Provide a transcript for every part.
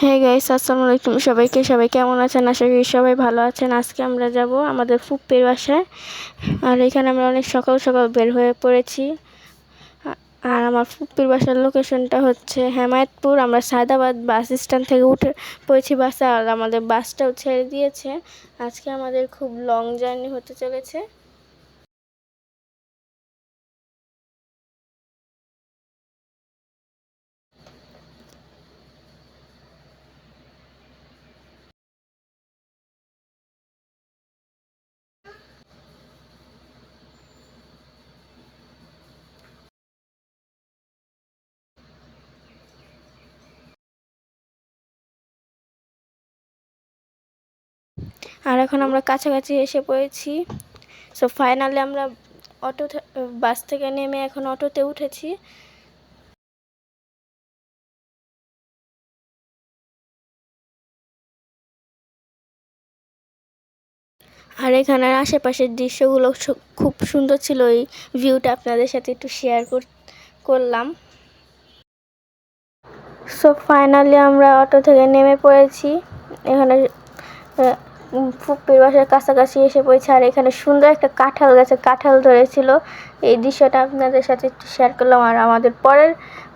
হ্যাঁ গাইস আসসালামু আলাইকুম সবাইকে। সবাই কেমন আছেন? আশা করি সবাই ভালো আছেন। আজকে আমরা যাব আমাদের ফুপ্পির বাসায়। আর এখানে আমরা অনেক সকাল সকাল বের হয়ে পড়েছি। আর আমার ফুপ্পির বাসার লোকেশনটা হচ্ছে হেমায়তপুর। আমরা সায়দাবাদ বাস স্ট্যান্ড থেকে উঠে পড়েছি বাসে। আর আমাদের বাসটাও ছেড়ে দিয়েছে। আজকে আমাদের খুব লং জার্নি হতে চলেছে। আর এখন আমরা কাছাকাছি এসে পড়েছি। সো ফাইনালি আমরা অটো বাস থেকে নেমে এখন অটোতে উঠেছি। আর এখানের আশেপাশের দৃশ্যগুলো খুব সুন্দর ছিল। এই ভিউটা আপনাদের সাথে একটু শেয়ার করলাম। সো ফাইনালি আমরা অটো থেকে নেমে পড়েছি। এখানে উম, বাসার কাছাকাছি এসে পড়েছে। আর এখানে সুন্দর একটা কাঁঠাল গাছে কাঁঠাল ধরেছিল। এই দৃশ্যটা আপনাদের সাথে একটু শেয়ার করলাম। আর আমাদের পরের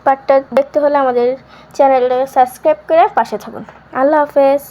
পার্টটা দেখতে হলে আমাদের চ্যানেলটা সাবস্ক্রাইব করে পাশে থাকুন। আল্লাহ হাফেজ।